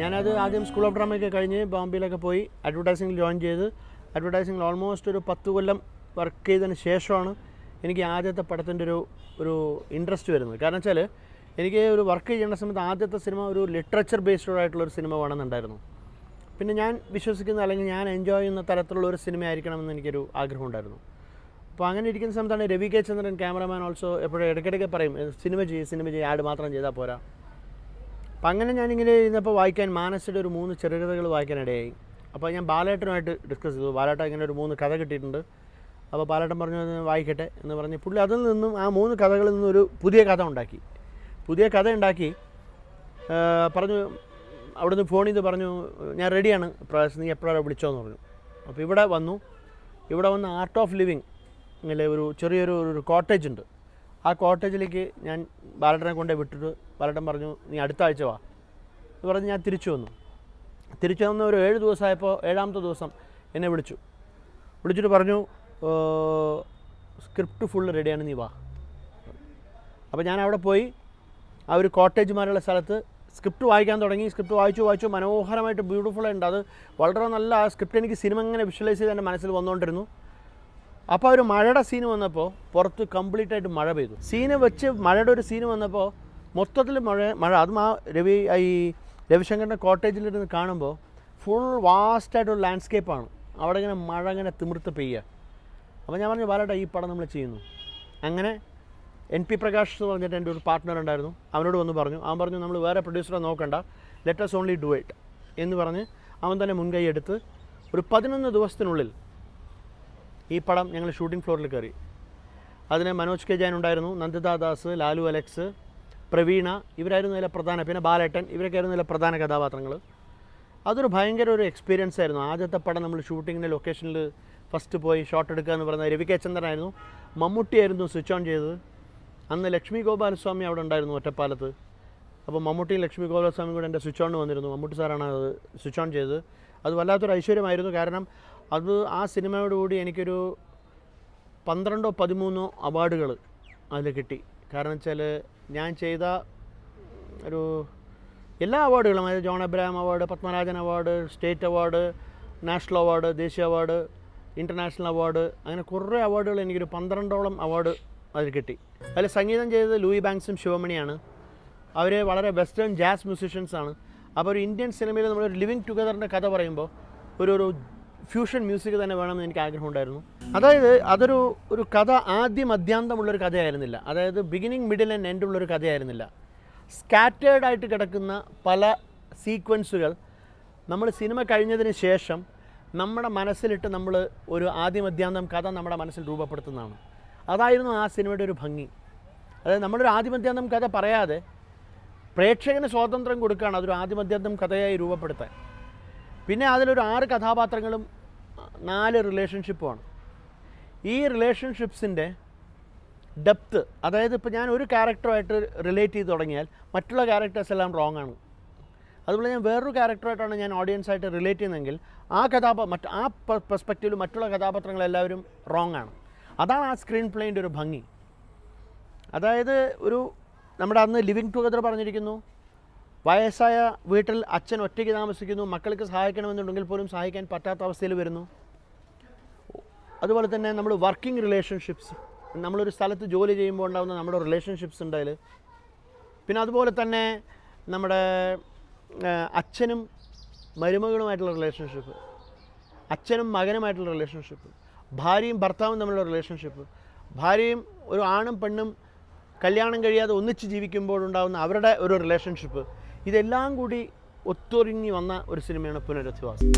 ഞാനത് ആദ്യം school of ഡ്രാമയൊക്കെ കഴിഞ്ഞ് ബോംബെയിലൊക്കെ പോയി അഡ്വർടൈസിംഗ് ജോയിൻ ചെയ്ത് അഡ്വർടൈസിംഗിൽ ഓൾമോസ്റ്റ് ഒരു പത്ത് കൊല്ലം വർക്ക് ചെയ്തതിന് ശേഷമാണ് എനിക്ക് ആദ്യത്തെ പടത്തിന്റെ ഒരു ഒരു ഇൻട്രസ്റ്റ് വരുന്നത്. കാരണം വെച്ചാൽ എനിക്ക് ഒരു വർക്ക് ചെയ്യേണ്ട സമയത്ത് ആദ്യത്തെ സിനിമ ഒരു ലിറ്ററേച്ചർ ബേസ്ഡ് ആയിട്ടുള്ള ഒരു സിനിമ വേണമെന്നുണ്ടായിരുന്നു. പിന്നെ ഞാൻ വിശ്വസിക്കുന്ന അല്ലെങ്കിൽ ഞാൻ എൻജോയ് ചെയ്യുന്ന തരത്തിലുള്ള ഒരു സിനിമ ആയിരിക്കണമെന്ന് എനിക്കൊരു ആഗ്രഹം ഉണ്ടായിരുന്നു. അപ്പോൾ അങ്ങനെ ഇരിക്കുന്ന സമയത്താണ് Ravi K Chandran cameraman also എപ്പോഴും ഇടയ്ക്കിടയ്ക്ക് പറയും സിനിമ ചെയ്യും സിനിമ ചെയ്യും ആഡ് മാത്രം ചെയ്താൽ പോരാ. അപ്പം അങ്ങനെ ഞാനിങ്ങനെ ഇരുന്നപ്പോൾ വായിക്കാൻ മാനസിന്റെ ഒരു മൂന്ന് ചെറുകഥകൾ വായിക്കാനിടയായി. അപ്പോൾ ഞാൻ ബാലേട്ടനുമായിട്ട് ഡിസ്കസ് ചെയ്തു. ബാലേട്ടൻ ഇങ്ങനെ ഒരു മൂന്ന് കഥ കിട്ടിയിട്ടുണ്ട്. അപ്പോൾ ബാലേട്ടൻ പറഞ്ഞു "ഇത് വായിക്കട്ടെ എന്ന് പറഞ്ഞ് പുള്ളി അതിൽ നിന്നും ആ മൂന്ന് കഥകളിൽ നിന്നും ഒരു പുതിയ കഥ ഉണ്ടാക്കി. പുതിയ കഥ ഉണ്ടാക്കി പറഞ്ഞു അവിടുന്ന് ഫോൺ നിന്ന് പറഞ്ഞു ഞാൻ റെഡിയാണ് പ്രാവശ്യം നീ എപ്പോഴാണ് വിളിച്ചോന്ന്? പറഞ്ഞു. അപ്പോൾ ഇവിടെ വന്നു. ഇവിടെ വന്ന് ആർട്ട് ഓഫ് ലിവിങ് ഇങ്ങനെ ഒരു ചെറിയൊരു ഒരു കോട്ടേജ് ഉണ്ട്. ആ കോട്ടേജിലേക്ക് ഞാൻ ബാലട്ടനെ കൊണ്ടേ വിട്ടിട്ട് ബാലട്ടൻ പറഞ്ഞു നീ അടുത്ത ആഴ്ച വാ. എന്ന് പറഞ്ഞ് ഞാൻ തിരിച്ചു വന്നു. തിരിച്ചു വന്ന ഒരു ഏഴ് ദിവസമായപ്പോൾ ഏഴാമത്തെ ദിവസം എന്നെ വിളിച്ചു. വിളിച്ചിട്ട് പറഞ്ഞു സ്ക്രിപ്റ്റ് ഫുൾ റെഡിയാണ് നീ വാ. അപ്പോൾ ഞാൻ അവിടെ പോയി. ആ ഒരു കോട്ടേജുമാരുള്ള സ്ഥലത്ത് സ്ക്രിപ്റ്റ് വായിക്കാൻ തുടങ്ങി. സ്ക്രിപ്റ്റ് വായിച്ചു വായിച്ചു. മനോഹരമായിട്ട് ബ്യൂട്ടിഫുൾ ഉണ്ട് അത് വളരെ നല്ല ആ സ്ക്രിപ്റ്റ് എനിക്ക് സിനിമ ഇങ്ങനെ വിഷ്വലൈസ് ചെയ്ത് എന്റെ മനസ്സിൽ വന്നുകൊണ്ടിരുന്നു. അപ്പോൾ ഒരു മഴയുടെ സീന് വന്നപ്പോൾ പുറത്ത് കംപ്ലീറ്റ് ആയിട്ട് മഴ പെയ്തു. സീന് വെച്ച് മഴയുടെ ഒരു സീന് വന്നപ്പോൾ മൊത്തത്തിൽ മഴ മഴ. അതും ആ രവി ഈ രവിശങ്കറിന്റെ കോട്ടേജിലിരുന്ന് കാണുമ്പോൾ ഫുൾ വാസ്റ്റായിട്ടൊരു ലാൻഡ്സ്കേപ്പാണ് അവിടെ ഇങ്ങനെ മഴ ഇങ്ങനെ തിമിർത്ത് പെയ്യുക അപ്പോൾ ഞാൻ പറഞ്ഞു ബാലേട്ടാ ഈ പടം നമ്മൾ ചെയ്യുന്നു. അങ്ങനെ എൻ പി പ്രകാശ് എന്ന് പറഞ്ഞിട്ട് എന്റെ ഒരു പാർട്ട്ണർ ഉണ്ടായിരുന്നു. അവനോട് വന്ന് പറഞ്ഞു. അവൻ പറഞ്ഞു നമ്മൾ വേറെ പ്രൊഡ്യൂസറെ നോക്കണ്ട. ലെറ്റസ് ഓൺലി ഡു ഇറ്റ് എന്ന് പറഞ്ഞ് അവൻ തന്നെ മുൻകൈ എടുത്ത് ഒരു പതിനൊന്ന് ദിവസത്തിനുള്ളിൽ ഈ പടം ഞങ്ങൾ ഷൂട്ടിംഗ് ഫ്ലോറിൽ കയറി. അതിന് മനോജ് കെ ജയൻ ഉണ്ടായിരുന്നു നന്ദിത ദാസ് ലാലു അലക്സ് പ്രവീണ ഇവരായിരുന്നു ഇതിലെ പ്രധാന പിന്നെ ബാലേട്ടൻ ഇവരൊക്കെ ആയിരുന്നു ഇതിലെ പ്രധാന കഥാപാത്രങ്ങൾ. അതൊരു ഭയങ്കര ഒരു എക്സ്പീരിയൻസ് ആയിരുന്നു. ആദ്യത്തെ പടം നമ്മൾ ഷൂട്ടിങ്ങിന്റെ ലൊക്കേഷനിൽ ഫസ്റ്റ് പോയി ഷോട്ട് എടുക്കുക എന്ന് പറയുന്നത് രവി കെ ചന്ദ്രനായിരുന്നു മമ്മൂട്ടിയായിരുന്നു സ്വിച്ച് ഓൺ ചെയ്തത്. അന്ന് ലക്ഷ്മി ഗോപാലസ്വാമി അവിടെ ഉണ്ടായിരുന്നു ഒറ്റപ്പാലത്ത്. അപ്പോൾ മമ്മൂട്ടിയും ലക്ഷ്മി ഗോപാലസ്വാമി കൂടെ എന്റെ സ്വിച്ച് ഓൺ വന്നിരുന്നു. മമ്മൂട്ടി സാറാണ് അത് സ്വിച്ച് ഓൺ ചെയ്തത്. അത് വല്ലാത്തൊരു ഐശ്വര്യമായിരുന്നു. കാരണം അത് ആ സിനിമയോടുകൂടി എനിക്കൊരു പന്ത്രണ്ടോ പതിമൂന്നോ അവാർഡുകൾ അതിൽ കിട്ടി. കാരണം വെച്ചാൽ ഞാൻ ചെയ്ത ഒരു എല്ലാ അവാർഡുകളും അതായത് John Abraham award Padmarajan award state award national award ദേശീയ അവാർഡ് ഇന്റർനാഷണൽ അവാർഡ് അങ്ങനെ കുറേ അവാർഡുകൾ എനിക്കൊരു പന്ത്രണ്ടോളം അവാർഡ് അതിൽ കിട്ടി. അതിൽ സംഗീതം ചെയ്തത് ലൂയി ബാങ്ക്സും ശിവമണിയാണ്. അവർ വളരെ വെസ്റ്റേൺ ജാസ് മ്യൂസിഷ്യൻസാണ്. അപ്പോൾ ഒരു ഇന്ത്യൻ സിനിമയിൽ നമ്മളൊരു ലിവിങ് ടുഗദറിന്റെ കഥ പറയുമ്പോൾ ഒരു ഒരു ഫ്യൂഷൻ മ്യൂസിക് തന്നെ വേണമെന്ന് എനിക്ക് ആഗ്രഹമുണ്ടായിരുന്നു. അതായത് അതൊരു ഒരു കഥ ആദ്യം അദ്യാന്തമുള്ളൊരു കഥയായിരുന്നില്ല. അതായത് ബിഗിനിങ് മിഡിൽ ആൻഡ് എൻഡ് ഉള്ളൊരു കഥയായിരുന്നില്ല. സ്കാറ്റേഡ് ആയിട്ട് കിടക്കുന്ന പല സീക്വൻസുകൾ നമ്മൾ സിനിമ കഴിഞ്ഞതിന് ശേഷം നമ്മുടെ മനസ്സിലിട്ട് നമ്മൾ ഒരു ആദ്യ മധ്യാന്തം കഥ നമ്മുടെ മനസ്സിൽ രൂപപ്പെടുത്തുന്നതാണ്. അതായിരുന്നു ആ സിനിമയുടെ ഒരു ഭംഗി. അതായത് നമ്മളൊരു ആദ്യ മധ്യാന്തം കഥ പറയാതെ പ്രേക്ഷകന് സ്വാതന്ത്ര്യം കൊടുക്കുകയാണ് അതൊരു ആദ്യ മധ്യാന്തം കഥയായി രൂപപ്പെടുത്താൻ. പിന്നെ അതിലൊരു ആറ് കഥാപാത്രങ്ങളും നാല് റിലേഷൻഷിപ്പുമാണ് ഈ റിലേഷൻഷിപ്സിന്റെ ഡെപ്ത്ത് അതായത് ഇപ്പോൾ ഞാൻ ഒരു ക്യാരക്ടറുമായിട്ട് റിലേറ്റ് ചെയ്ത് തുടങ്ങിയാൽ മറ്റുള്ള ക്യാരക്ടേഴ്സ് എല്ലാം റോങ് ആണ്. അതുപോലെ ഞാൻ വേറൊരു ക്യാരക്ടറായിട്ടാണ് ഞാൻ ഓഡിയൻസായിട്ട് റിലേറ്റ് ചെയ്യുന്നതെങ്കിൽ ആ കഥാപാ മറ്റ് ആ പെർസ്പെക്റ്റീവിൽ മറ്റുള്ള കഥാപാത്രങ്ങളെല്ലാവരും റോങ് ആണ്. അതാണ് ആ സ്ക്രീൻ പ്ലേന്റെ ഒരു ഭംഗി. അതായത് ഒരു നമ്മുടെ അന്ന് ലിവിങ് ടുഗദർ പറഞ്ഞിരിക്കുന്നു. വയസ്സായ വീട്ടിൽ അച്ഛൻ ഒറ്റയ്ക്ക് താമസിക്കുന്നു മക്കൾക്ക് സഹായിക്കണമെന്നുണ്ടെങ്കിൽ പോലും സഹായിക്കാൻ പറ്റാത്ത അവസ്ഥയിൽ വരുന്നു. അതുപോലെ തന്നെ നമ്മൾ വർക്കിംഗ് റിലേഷൻഷിപ്സ് നമ്മളൊരു സ്ഥലത്ത് ജോലി ചെയ്യുമ്പോൾ ഉണ്ടാകുന്ന നമ്മുടെ റിലേഷൻഷിപ്സ് ഉണ്ടതിൽ പിന്നെ അതുപോലെ തന്നെ നമ്മുടെ അച്ഛനും മരുമകളുമായിട്ടുള്ള റിലേഷൻഷിപ്പ് അച്ഛനും മകനുമായിട്ടുള്ള റിലേഷൻഷിപ്പ് ഭാര്യയും ഭർത്താവും തമ്മിലുള്ള റിലേഷൻഷിപ്പ് ഭാര്യയും ഒരു ആണും പെണ്ണും കല്യാണം കഴിയാതെ ഒന്നിച്ച് ജീവിക്കുമ്പോഴുണ്ടാകുന്ന അവരുടെ ഒരു റിലേഷൻഷിപ്പ് ഇതെല്ലാം കൂടി ഒത്തൊരുങ്ങി വന്ന ഒരു സിനിമയാണ് പുനരധിവാസം.